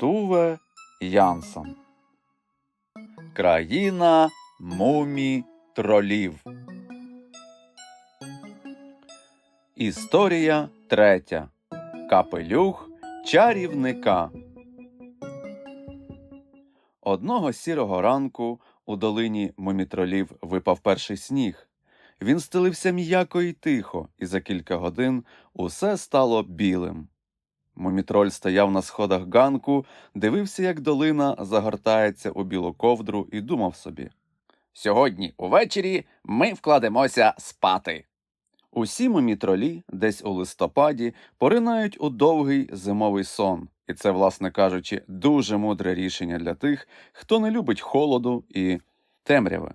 Туве Янсон. Країна мумі тролів. Історія третя. Капелюх чарівника. Одного сірого ранку у долині мумітролів випав перший сніг. Він стелився м'яко і тихо, і за кілька годин усе стало білим. Мумітроль стояв на сходах ганку, дивився, як долина загортається у білу ковдру, і думав собі. Сьогодні увечері ми вкладемося спати. Усі мумітролі десь у листопаді поринають у довгий зимовий сон, і це, власне кажучи, дуже мудре рішення для тих, хто не любить холоду і темряви.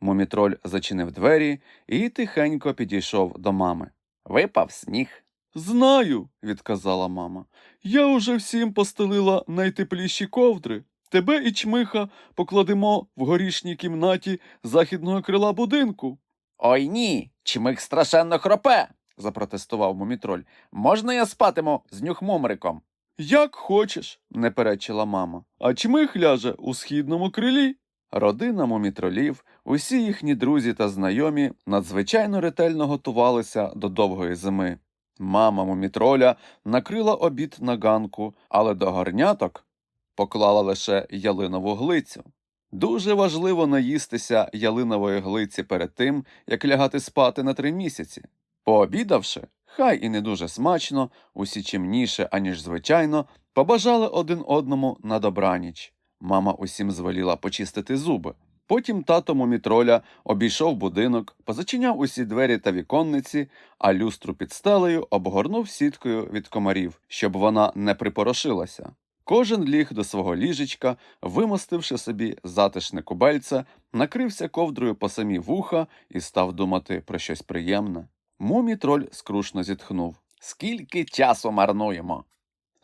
Мумітроль зачинив двері і тихенько підійшов до мами. Випав сніг. Знаю, відказала мама. Я уже всім постелила найтепліші ковдри. Тебе і чмиха покладемо в горішній кімнаті західного крила будинку. Ой ні, чмих страшенно хропе, запротестував мумітроль. Можна я спатиму з нюхмумриком? Як хочеш, не перечила мама. А чмих ляже у східному крилі. Родина мумітролів, усі їхні друзі та знайомі надзвичайно ретельно готувалися до довгої зими. Мама мумітроля накрила обід на ганку, але до горняток поклала лише ялинову глицю. Дуже важливо наїстися ялинової глиці перед тим, як лягати спати на три місяці. Пообідавши, хай і не дуже смачно, усі чимніше, аніж звичайно, побажали один одному на добраніч. Мама усім звеліла почистити зуби. Потім тато мумітроля обійшов будинок, позачиняв усі двері та віконниці, а люстру під стелею обгорнув сіткою від комарів, щоб вона не припорошилася. Кожен ліг до свого ліжечка, вимостивши собі затишне кубельце, накрився ковдрою по самі вуха і став думати про щось приємне. Мумітроль скрушно зітхнув. Скільки часу марнуємо?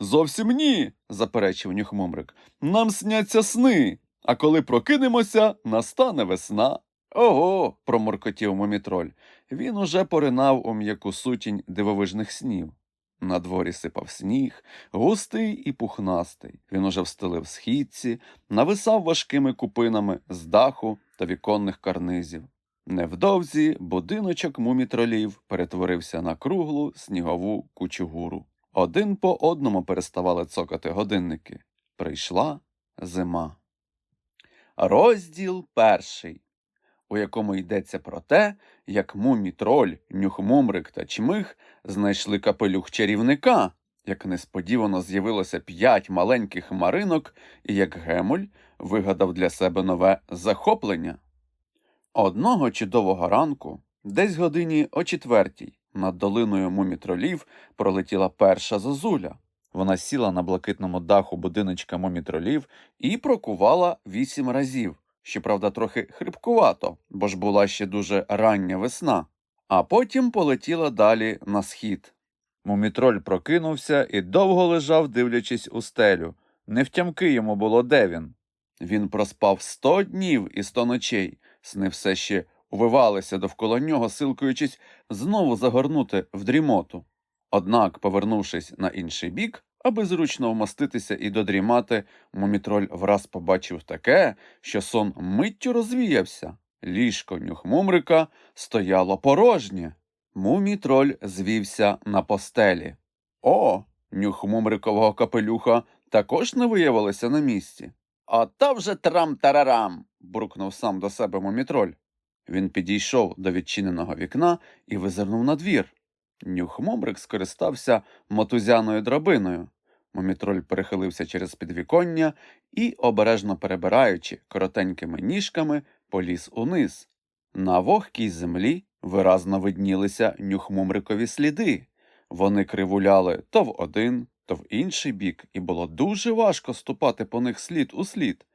Зовсім ні, заперечив нюхмумрик. Нам сняться сни. А коли прокинемося, настане весна. Ого. промуркотів мумітроль. Він уже поринав у м'яку сутінь дивовижних снів. На дворі сипав сніг, густий і пухнастий. Він уже встелив східці, нависав важкими купинами з даху та віконних карнизів. Невдовзі будиночок мумітролів перетворився на круглу снігову кучугуру. Один по одному переставали цокати годинники. Прийшла зима. Розділ перший, у якому йдеться про те, як мумі-троль, нюхмумрик та чмих знайшли капелюх чарівника, як несподівано з'явилося п'ять маленьких хмаринок, і як Гемуль вигадав для себе нове захоплення. Одного чудового ранку, десь годині о четвертій, над долиною мумітролів пролетіла перша зозуля. Вона сіла на блакитному даху будиночка мумітролів і прокувала вісім разів, щоправда, трохи хрипкувато, бо ж була ще дуже рання весна, а потім полетіла далі на схід. Мумітроль прокинувся і довго лежав, дивлячись у стелю. Невтямки йому було де він. Він проспав сто днів і сто ночей, сни все ще увивалися довкола нього, силкуючись знову загорнути в дрімоту. Однак, повернувшись на інший бік, аби зручно вмоститися і додрімати, мумітроль враз побачив таке, що сон миттю розвіявся. Ліжко нюхмумрика стояло порожнє. Мумітроль звівся на постелі. О, нюхмумрикового капелюха також не виявилося на місці. Ото вже трам-тарарам. буркнув сам до себе мумітроль. Він підійшов до відчиненого вікна і визирнув на двір. Нюхмумрик скористався мотузяною драбиною. Мумітроль перехилився через підвіконня і, обережно перебираючи коротенькими ніжками, поліз униз. На вогкій землі виразно виднілися нюхмумрикові сліди. Вони кривуляли то в один, то в інший бік, і було дуже важко ступати по них слід у слід.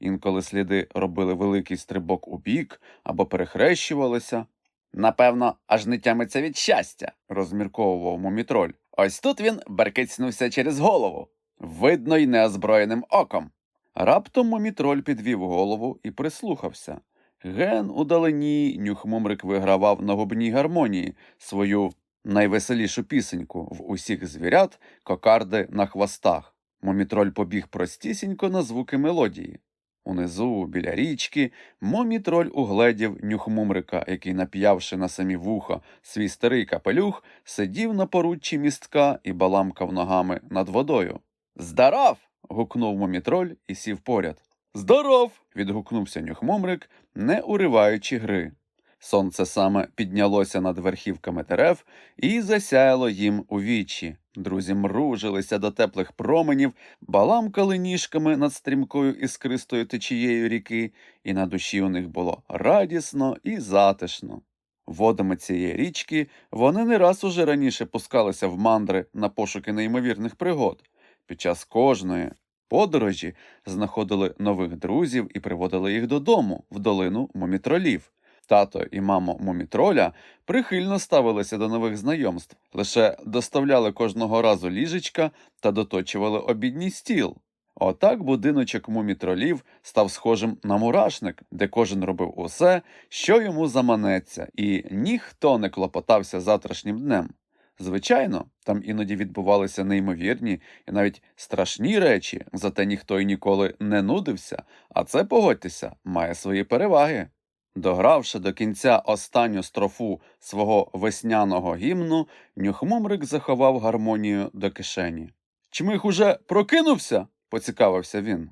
Інколи сліди робили великий стрибок у бік або перехрещувалися. Напевно, аж не тямиться від щастя, розмірковував мумітроль. Ось тут він беркицнувся через голову, видно й неозброєним оком. Раптом мумітроль підвів голову і прислухався. Ген удалині нюхмумрик вигравав на губній гармонії свою найвеселішу пісеньку в усіх звірят кокарди на хвостах. Момітроль побіг простісінько на звуки мелодії. Унизу, біля річки, момітроль угледів нюхмумрика, який, нап'явши на самі вуха свій старий капелюх, сидів на поруччі містка і баламкав ногами над водою. Здаров. гукнув момітроль і сів поряд. Здоров. відгукнувся нюхмумрик, не уриваючи гри. Сонце саме піднялося над верхівками дерев і засяяло їм у вічі. Друзі мружилися до теплих променів, баламкали ніжками над стрімкою іскристою течією ріки, і на душі у них було радісно і затишно. Водами цієї річки вони не раз уже раніше пускалися в мандри на пошуки неймовірних пригод. Під час кожної подорожі знаходили нових друзів і приводили їх додому, в долину момітролів. Тато і мамо Мумітроля прихильно ставилися до нових знайомств, лише доставляли кожного разу ліжечка та доточували обідній стіл. Отак будиночок мумітролів став схожим на мурашник, де кожен робив усе, що йому заманеться, і ніхто не клопотався завтрашнім днем. Звичайно, там іноді відбувалися неймовірні і навіть страшні речі, зате ніхто й ніколи не нудився, а це, погодьтеся, має свої переваги. Догравши до кінця останню строфу свого весняного гімну, нюхмумрик заховав гармонію до кишені. Чмих уже прокинувся? поцікавився він.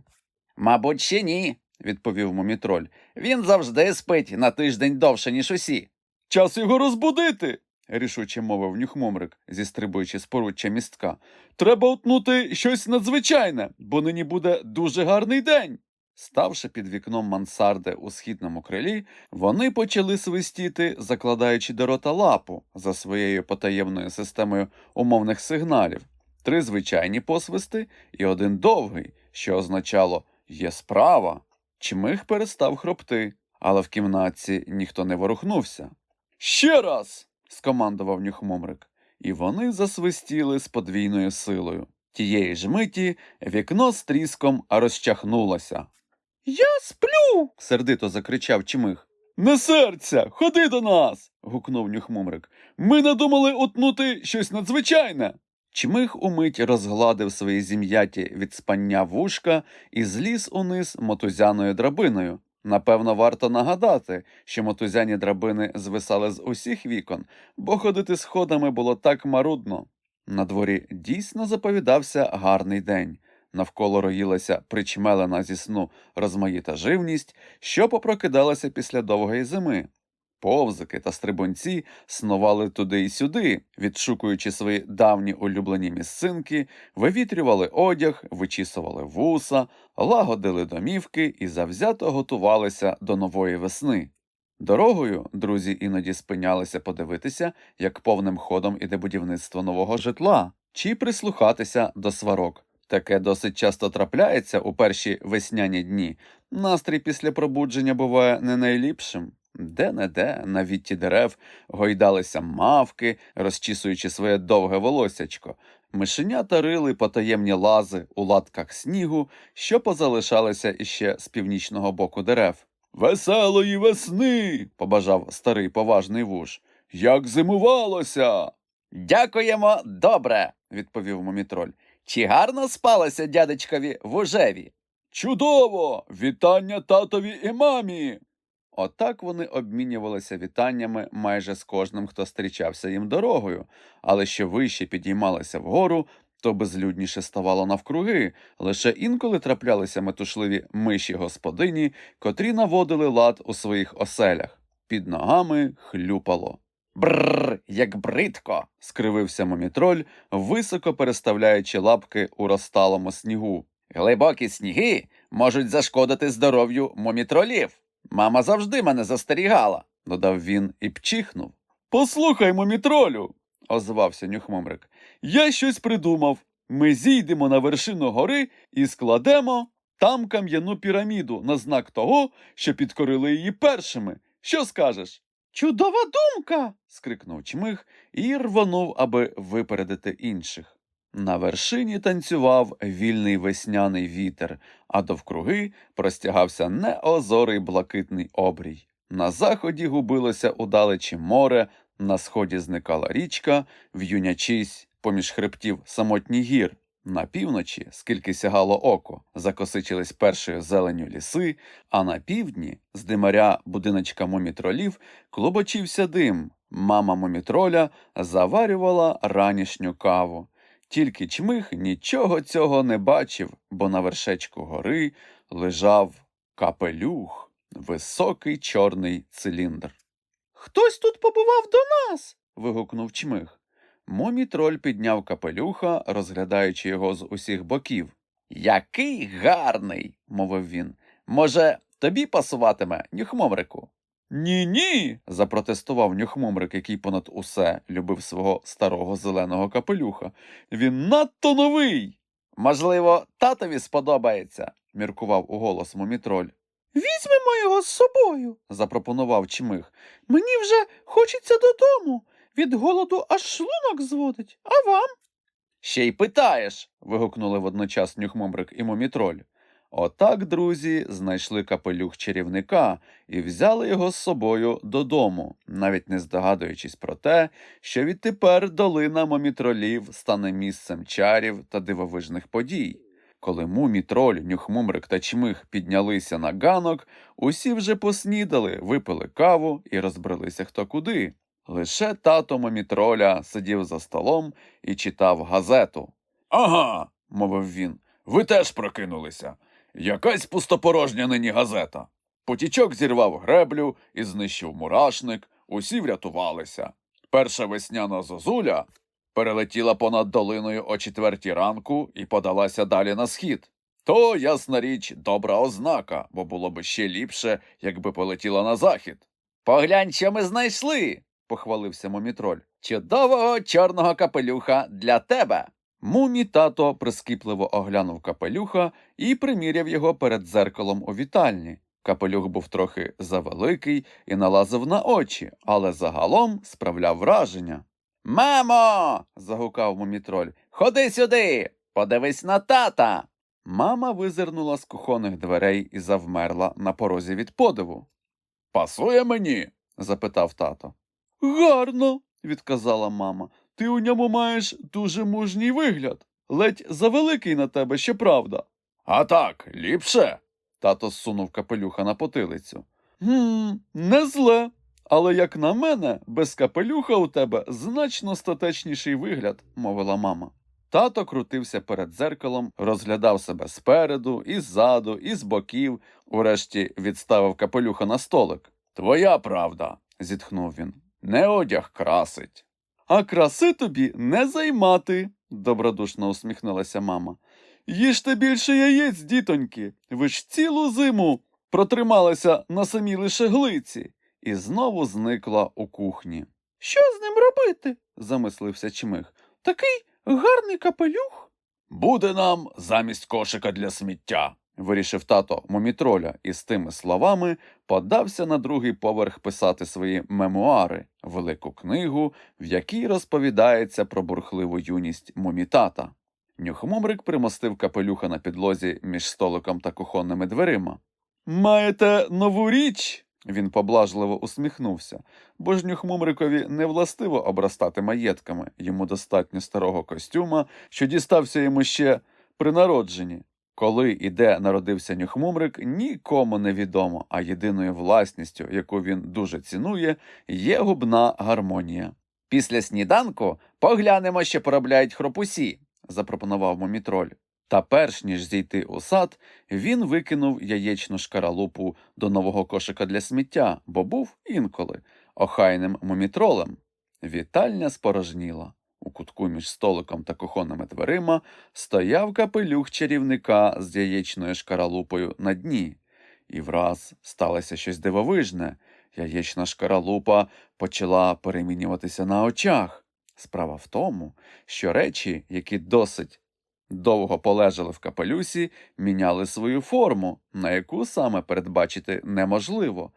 Мабуть, ще ні, відповів мумітроль. Він завжди спить на тиждень довше, ніж усі. Час його розбудити, рішуче мовив нюхмумрик, зістрибуючи з поруччя містка. Треба утнути щось надзвичайне, бо нині буде дуже гарний день. Ставши під вікном мансарди у східному крилі, вони почали свистіти, закладаючи до рота лапу за своєю потаємною системою умовних сигналів, три звичайні посвисти і один довгий, що означало є справа. Чмих перестав хропти, але в кімнатці ніхто не ворухнувся. Ще раз. скомандував нюхмумрик, і вони засвистіли з подвійною силою. Тієї ж миті вікно з тріском розчахнулося. Я сплю. сердито закричав чмих. Не серця, ходи до нас. гукнув нюхмумрик. Ми надумали утнути щось надзвичайне. Чмих умить розгладив свої зім'яті від спання вушка і зліз униз мотузяною драбиною. Напевно, варто нагадати, що мотузяні драбини звисали з усіх вікон, бо ходити сходами було так марудно. На дворі дійсно заповідався гарний день. Навколо роїлася причмелена зі сну розмаїта живність, що попрокидалася після довгої зими. Повзики та стрибунці снували туди й сюди, відшукуючи свої давні улюблені місцинки, вивітрювали одяг, вичісували вуса, лагодили домівки і завзято готувалися до нової весни. Дорогою друзі іноді спинялися подивитися, як повним ходом іде будівництво нового житла, чи прислухатися до сварок. Таке досить часто трапляється у перші весняні дні. Настрій після пробудження буває не найліпшим. Де-не-де на вітті дерев гойдалися мавки, розчісуючи своє довге волосячко. Мишенята рили потаємні лази у латках снігу, що позалишалися іще з північного боку дерев. Веселої весни. побажав старий поважний вуж. Як зимувалося. Дякуємо, добре, відповів мумітроль. Чи гарно спалося дядечкові вужеві? Чудово! Вітання татові і мамі. Отак вони обмінювалися вітаннями майже з кожним, хто зустрічався їм дорогою, але що вище підіймалися вгору, то безлюдніше ставало навкруги, лише інколи траплялися метушливі миші господині, котрі наводили лад у своїх оселях. Під ногами хлюпало. Бррр, як бридко. скривився момітроль, високо переставляючи лапки у розталому снігу. Глибокі сніги можуть зашкодити здоров'ю момітролів. Мама завжди мене застерігала, додав він і пчихнув. Послухай, момітролю, озвався нюхмомрик. Я щось придумав. Ми зійдемо на вершину гори і складемо там кам'яну піраміду на знак того, що підкорили її першими. Що скажеш? Чудова думка. скрикнув чмих і рвонув, аби випередити інших. На вершині танцював вільний весняний вітер, а довкруги простягався неозорий блакитний обрій. На заході губилося удалечі море, на сході зникала річка, в'юнячись поміж хребтів самотній гір. На півночі, скільки сягало око, закосичились першою зеленю ліси, а на півдні, з димаря будиночка момітролів, клубочився дим. Мама момітроля заварювала ранішню каву. Тільки чмих нічого цього не бачив, бо на вершечку гори лежав капелюх, високий чорний циліндр. Хтось тут побував до нас. вигукнув чмих. Момітроль підняв капелюха, розглядаючи його з усіх боків. Який гарний, мовив він. Може, тобі пасуватиме, нюхмомрику? Ні, ні. запротестував нюхмомрик, який понад усе любив свого старого зеленого капелюха. Він надто новий. Можливо, татові сподобається, міркував уголос момітроль. Візьмемо його з собою, запропонував чмих. Мені вже хочеться додому. Від голоду аж шлунок зводить, а вам? Ще й питаєш. вигукнули водночас нюхмомрик і момітроль. Отак друзі знайшли капелюх чарівника і взяли його з собою додому, навіть не здогадуючись про те, що відтепер долина момітролів стане місцем чарів та дивовижних подій. Коли мумітроль, нюхмумрик та чмих піднялися на ганок, усі вже поснідали, випили каву і розбрелися хто куди. Лише тато момітроля сидів за столом і читав газету. Ага, мовив він, ви теж прокинулися. Якась пустопорожня нині газета. Потічок зірвав греблю і знищив мурашник, усі врятувалися. Перша весняна зозуля перелетіла понад долиною о четвертій ранку і подалася далі на схід. То, ясна річ, добра ознака, бо було б ще ліпше, якби полетіла на захід. Поглянь, що ми знайшли, похвалився мумітроль. Чудового чорного капелюха для тебе. Мумі тато прискіпливо оглянув капелюха і приміряв його перед дзеркалом у вітальні. Капелюх був трохи завеликий і налазив на очі, але загалом справляв враження. Мамо. загукав мумітроль. Ходи сюди, подивись на тата. Мама визирнула з кухонних дверей і завмерла на порозі від подиву. Пасує мені? запитав тато. Гарно, відказала мама. Ти у ньому маєш дуже мужній вигляд. Ледь завеликий на тебе, щоправда. А так, ліпше. Тато зсунув капелюха на потилицю. Гм, не зле. Але, як на мене, без капелюха у тебе значно статечніший вигляд, мовила мама. Тато крутився перед дзеркалом, розглядав себе спереду, і ззаду, і з боків, урешті відставив капелюха на столик. Твоя правда, зітхнув він. Не одяг красить. А краси тобі не займати, добродушно усміхнулася мама. Їжте більше яєць, дітоньки. Ви ж цілу зиму протрималися на самій лише глиці, і знову зникла у кухні. Що з ним робити? замислився чмих. Такий гарний капелюх. Буде нам замість кошика для сміття, вирішив тато мумітроля і з тими словами подався на другий поверх писати свої мемуари, велику книгу, в якій розповідається про бурхливу юність мумітата. Нюхмомрик примостив капелюха на підлозі між столиком та кухонними дверима. Маєте нову річ? Він поблажливо усміхнувся, бо ж нюхмумрикові не властиво обростати маєтками, йому достатньо старого костюма, що дістався йому ще при народженні. Коли і де народився нюхмумрик, нікому не відомо, а єдиною власністю, яку він дуже цінує, є губна гармонія. Після сніданку поглянемо, що поробляють хропусі, запропонував мумітроль. Та перш ніж зійти у сад, він викинув яєчну шкаралупу до нового кошика для сміття, бо був інколи охайним мумітролем. Вітальня спорожніла. У кутку між столиком та кухонними дверима стояв капелюх чарівника з яєчною шкаралупою на дні. І враз сталося щось дивовижне. Яєчна шкаралупа почала перемінюватися на очах. Справа в тому, що речі, які досить довго полежали в капелюсі, міняли свою форму, на яку саме передбачити неможливо.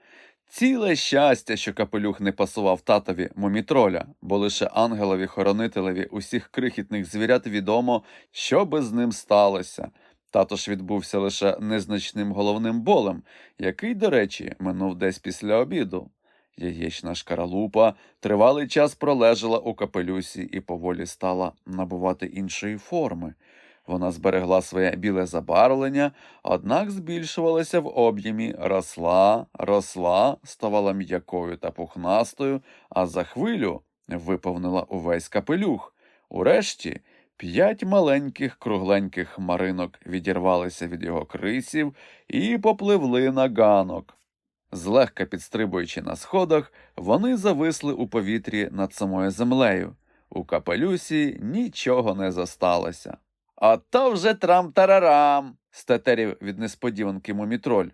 Ціле щастя, що капелюх не пасував татові мумітроля, бо лише ангелові-хоронителеві усіх крихітних звірят відомо, що би з ним сталося. Тато ж відбувся лише незначним головним болем, який, до речі, минув десь після обіду. Яєчна шкаралупа тривалий час пролежала у капелюсі і поволі стала набувати іншої форми. Вона зберегла своє біле забарвлення, однак збільшувалася в об'ємі, росла, росла, ставала м'якою та пухнастою, а за хвилю виповнила увесь капелюх. Урешті п'ять маленьких кругленьких хмаринок відірвалися від його крисів і попливли на ганок. Злегка підстрибуючи на сходах, вони зависли у повітрі над самою землею. У капелюсі нічого не зосталося. А то вже трам-тарарам. стетерів від несподіванки мумітроль.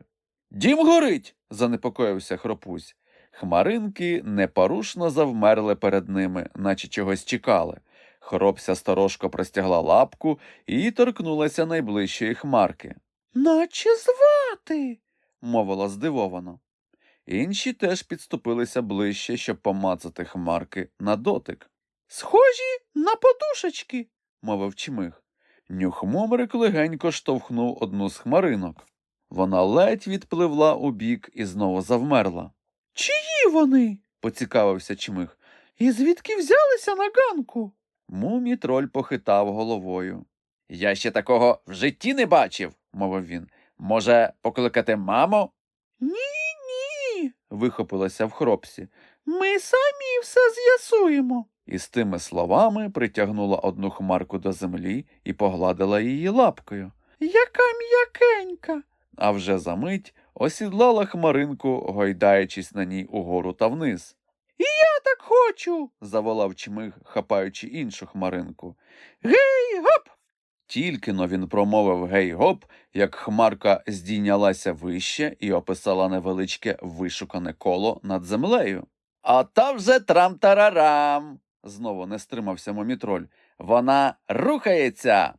Дім горить. занепокоївся хропусь. Хмаринки непорушно завмерли перед ними, наче чогось чекали. Хропся сторожко простягла лапку і торкнулася найближчої хмарки. Наче звати, мовила здивовано. Інші теж підступилися ближче, щоб помацати хмарки на дотик. Схожі на подушечки, мовив чмих. Нюхмомрик легенько штовхнув одну з хмаринок. Вона ледь відпливла у бік і знову завмерла. Чиї вони? поцікавився чмих. І звідки взялися на ганку? Мумі троль похитав головою. Я ще такого в житті не бачив, мовив він. Може, покликати маму? Ні, ні. вихопилася в хропсі. Ми самі все з'ясуємо. І з тими словами притягнула одну хмарку до землі і погладила її лапкою. Яка м'якенька. А вже за мить осідлала хмаринку, гойдаючись на ній угору та вниз. І я так хочу. заволав чмих, хапаючи іншу хмаринку. Гей, гоп. Тільки но він промовив гей гоп, як хмарка здійнялася вище і описала невеличке вишукане коло над землею. А та вже трам-тарарам. знову не стримався момітроль. Вона рухається.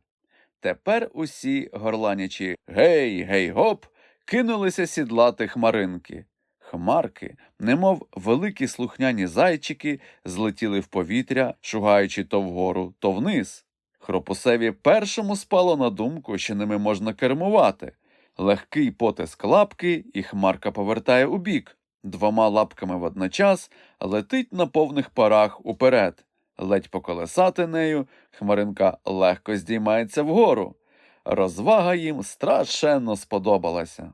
Тепер усі горланячі гей, гей гоп, кинулися сідлати хмаринки. Хмарки, немов великі слухняні зайчики, злетіли в повітря, шугаючи то вгору, то вниз. Хропусеві першому спало на думку, що ними можна кермувати. Легкий потиск лапки, і хмарка повертає у бік. Двома лапками водночас летить на повних парах уперед. Ледь поколесати нею, хмаринка легко здіймається вгору. Розвага їм страшенно сподобалася.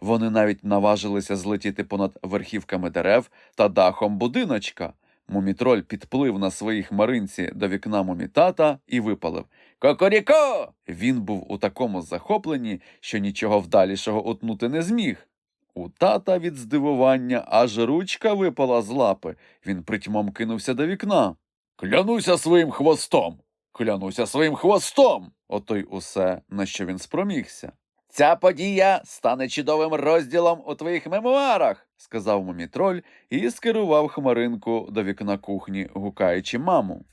Вони навіть наважилися злетіти понад верхівками дерев та дахом будиночка. Мумітроль підплив на своїй хмаринці до вікна мумітата і випалив Кокоріко! Він був у такому захопленні, що нічого вдалішого утнути не зміг. У тата від здивування аж ручка випала з лапи. Він притьмом кинувся до вікна. Клянуся своїм хвостом. Клянуся своїм хвостом. Ото й усе, на що він спромігся. Ця подія стане чудовим розділом у твоїх мемуарах, сказав мумітроль і скерував хмаринку до вікна кухні, гукаючи маму.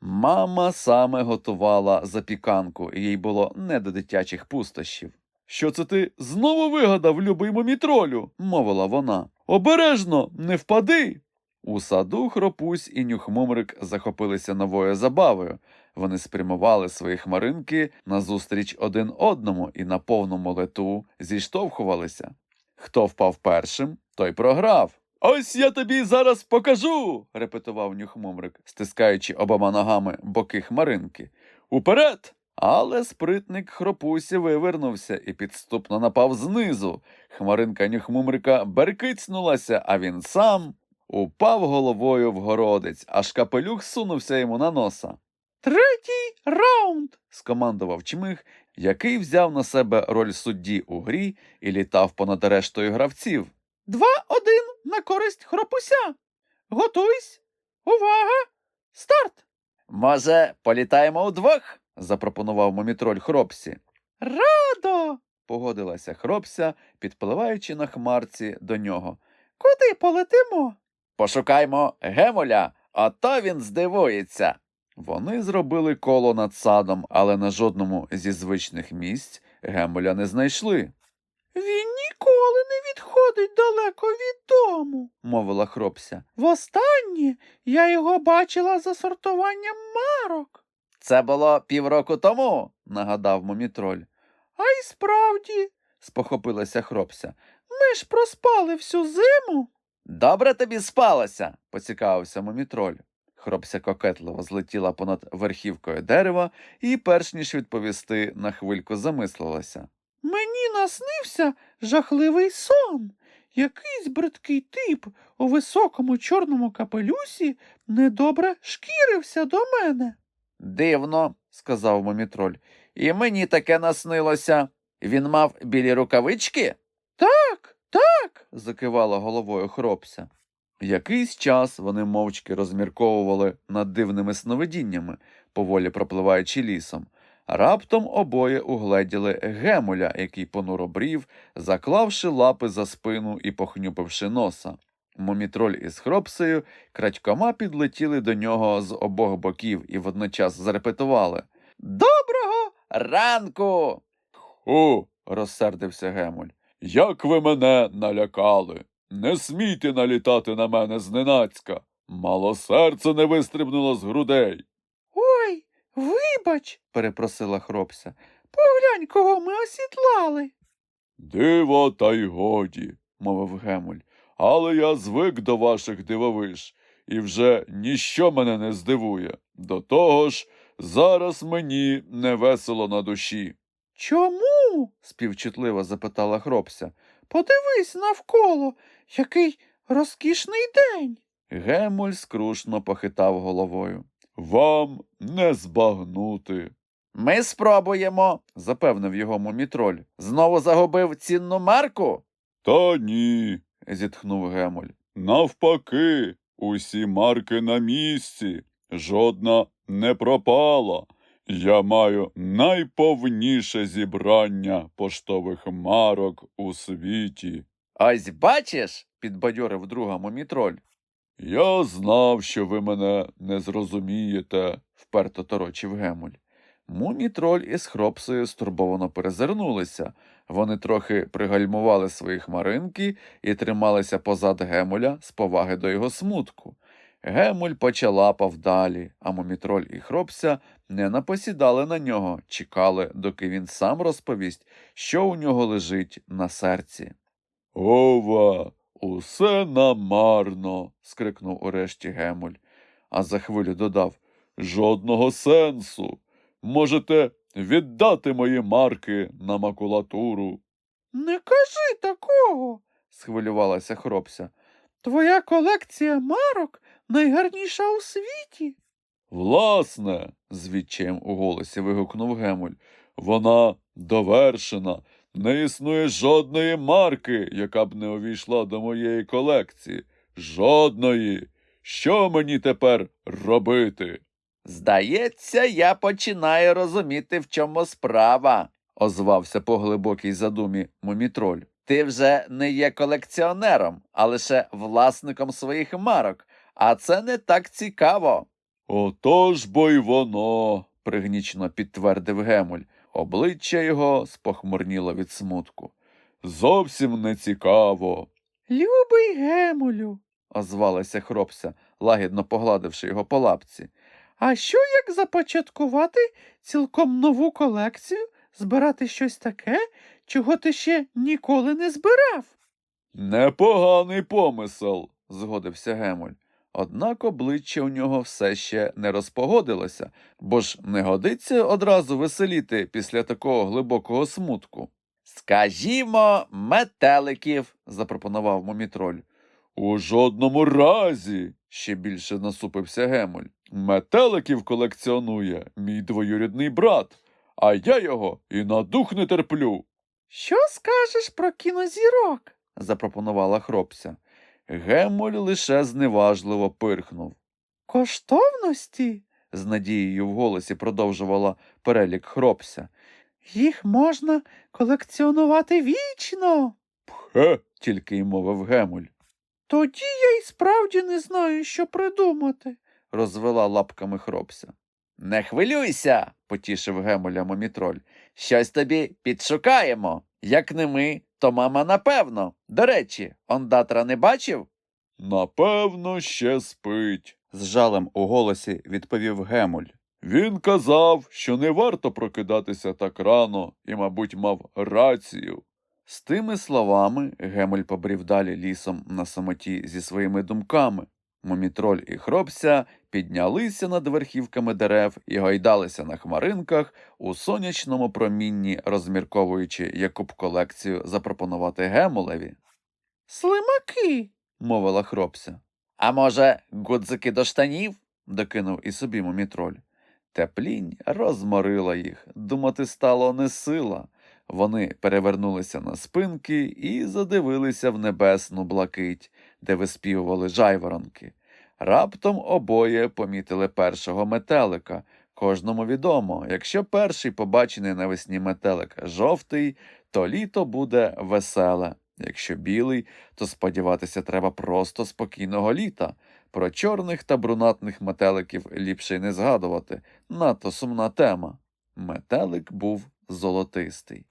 Мама саме готувала запіканку, їй було не до дитячих пустощів. Що це ти знову вигадав, любий мумітролю? мовила вона. Обережно, не впади. У саду хропусь і нюхмумрик захопилися новою забавою. Вони спрямували свої хмаринки назустріч один одному і на повному лету зіштовхувалися. Хто впав першим, той програв. Ось я тобі зараз покажу, репетував нюхмумрик, стискаючи обома ногами боки хмаринки. Уперед! Але спритник хропусі вивернувся і підступно напав знизу. Хмаринка нюхмумрика беркицнулася, а він сам упав головою в городець, аж капелюх сунувся йому на носа. Третій раунд. скомандував чмих, який взяв на себе роль судді у грі і літав понад рештою гравців. Два-один на користь хропуся. Готуйсь. Увага! Старт! Може, політаємо удвох? Запропонував момітроль хропсі. Радо. погодилася хропся, підпливаючи на хмарці до нього. Куди полетимо? Пошукаймо Гемоля, а то він здивується. Вони зробили коло над садом, але на жодному зі звичних місць Гемоля не знайшли. Він ніколи не відходить далеко від дому, мовила хропся. Востаннє я його бачила за сортуванням марок. Це було півроку тому, нагадав мумітроль. А й справді, спохопилася хропся. Ми ж проспали всю зиму. Добре тобі спалося, поцікавився мумітроль. Хробся кокетливо злетіла понад верхівкою дерева і, перш ніж відповісти, на хвильку замислилася. Мені наснився жахливий сон. Якийсь бридкий тип у високому чорному капелюсі недобре шкірився до мене. Дивно, сказав мумітроль. І мені таке наснилося. Він мав білі рукавички? Так, так. закивала головою хропся. Якийсь час вони мовчки розмірковували над дивними сновидіннями, поволі пропливаючи лісом. Раптом обоє угледіли гемуля, який понуро брів, заклавши лапи за спину і похнюпивши носа. Мумітроль із хропсею крадькома підлетіли до нього з обох боків і водночас зарепетували. Доброго Ранку. О, розсердився Гемуль. Як ви мене налякали. Не смійте налітати на мене зненацька. Мало серце не вистрибнуло з грудей. Ой, вибач, перепросила хропся. поглянь, кого ми осідлали. Диво, та й годі, мовив Гемуль. Але я звик до ваших дивовиж, і вже ніщо мене не здивує. До того ж, зараз мені невесело на душі. Чому? співчутливо запитала хропся. Подивись навколо, який розкішний день. Гемуль скрушно похитав головою. Вам не збагнути. Ми спробуємо, запевнив його мумітроль. Знову загубив цінну марку? Та ні, зітхнув Гемуль. Навпаки, усі марки на місці, жодна не пропала. Я маю найповніше зібрання поштових марок у світі. Ось бачиш, підбадьорив друга мумітроль. Я знав, що ви мене не зрозумієте, вперто торочив Гемуль. Мумітроль із хропсою стурбовано перезирнулися. Вони трохи пригальмували свої хмаринки і трималися позад Гемуля з поваги до його смутку. Гемуль почалапав далі, а мумітроль і хропся не напосідали на нього, чекали, доки він сам розповість, що у нього лежить на серці. Ова, усе намарно. скрикнув урешті Гемуль, а за хвилю додав Жодного сенсу. Можете віддати мої марки на макулатуру. Не кажи такого, схвилювалася хропся. Твоя колекція марок найгарніша у світі. Власне, з відчаєм у голосі вигукнув Гемуль. Вона довершена. Не існує жодної марки, яка б не увійшла до моєї колекції. Жодної. Що мені тепер робити? Здається, я починаю розуміти, в чому справа, озвався по глибокій задумі мумітроль. Ти вже не є колекціонером, а лише власником своїх марок, а це не так цікаво. Отож бо й воно, пригнічно підтвердив Гемуль. Обличчя його спохмурніло від смутку. Зовсім не цікаво, Любий Гемулю, озвалася хропся, лагідно погладивши його по лапці. А що як започаткувати цілком нову колекцію, збирати щось таке, чого ти ще ніколи не збирав? Непоганий помисел, згодився Гемуль. Однак обличчя у нього все ще не розпогодилося, бо ж не годиться одразу веселіти після такого глибокого смутку. Скажімо, метеликів, запропонував мумітроль. У жодному разі, ще більше насупився Гемуль. Метеликів колекціонує мій двоюрідний брат, а я його і на дух не терплю. Що скажеш про кінозірок? запропонувала хропся. Гемуль лише зневажливо пирхнув. Коштовності? З надією в голосі продовжувала перелік хропся. Їх можна колекціонувати вічно. Пхе, тільки й мовив Гемуль. Тоді я й справді не знаю, що придумати. Розвела лапками хропся. Не хвилюйся, потішив Гемуля мумітроль. Щось тобі підшукаємо. Як не ми, то мама напевно. До речі, ондатра не бачив? Напевно, ще спить, з жалем у голосі відповів Гемуль. Він казав, що не варто прокидатися так рано і, мабуть, мав рацію. З тими словами Гемуль побрів далі лісом на самоті зі своїми думками. Мумітроль і хробся піднялися над верхівками дерев і гойдалися на хмаринках у сонячному промінні, розмірковуючи, яку б колекцію запропонувати Гемулеві, Слимаки. мовила хробся. А може, гудзики до штанів? докинув і собі мумітроль. Теплінь розморила їх, думати стало не сила. Вони перевернулися на спинки і задивилися в небесну блакить, де виспівували жайворонки. Раптом обоє помітили першого метелика. Кожному відомо, якщо перший побачений навесні метелик жовтий, то літо буде веселе. Якщо білий, то сподіватися треба просто спокійного літа. Про чорних та брунатних метеликів ліпше й не згадувати. Надто сумна тема. Метелик був золотистий.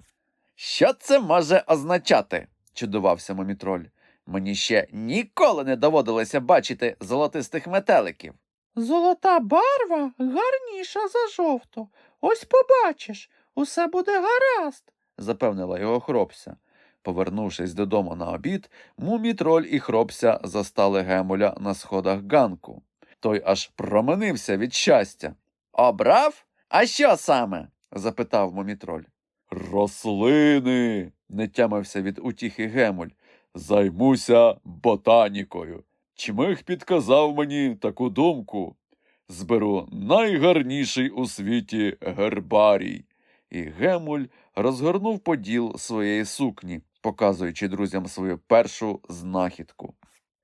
Що це може означати? чудувався момітроль. Мені ще ніколи не доводилося бачити золотистих метеликів. Золота барва гарніша за жовту. Ось побачиш, усе буде гаразд. запевнила його хробся. Повернувшись додому на обід, мумітроль і хробся застали Гемуля на сходах ганку. Той аж променився від щастя. Обрав? А що саме? запитав мумітроль. Рослини. не тямився від утіхи Гемуль. Займуся ботанікою. Чмих підказав мені таку думку. Зберу найгарніший у світі гербарій. І Гемуль розгорнув поділ своєї сукні, показуючи друзям свою першу знахідку.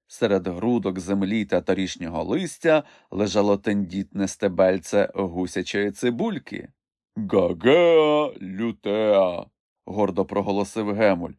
Серед грудок землі та торішнього листя лежало тендітне стебельце гусячої цибульки. Гагеа лютеа, гордо проголосив Гемуль.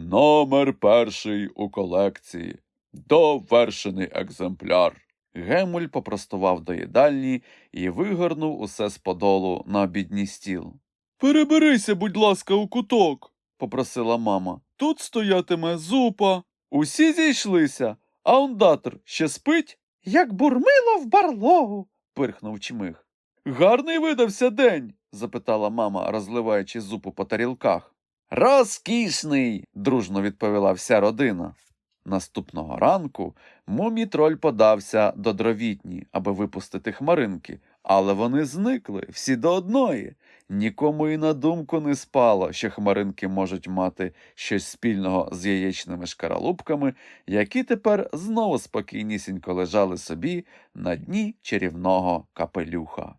Номер перший у колекції. Довершений екземпляр. Гемуль попростував до їдальні і вигорнув усе з подолу на обідній стіл. Переберися, будь ласка, у куток, попросила мама. Тут стоятиме зупа. Усі зійшлися, а ондатор ще спить? Як бурмило в барлогу. пирхнув чмих. Гарний видався день? запитала мама, розливаючи зупу по тарілках. Розкішний, дружно відповіла вся родина. Наступного ранку мумітроль подався до дровітні, аби випустити хмаринки, але вони зникли всі до одної. Нікому і на думку не спало, що хмаринки можуть мати щось спільного з яєчними шкаралупками, які тепер знову спокійнісінько лежали собі на дні чарівного капелюха.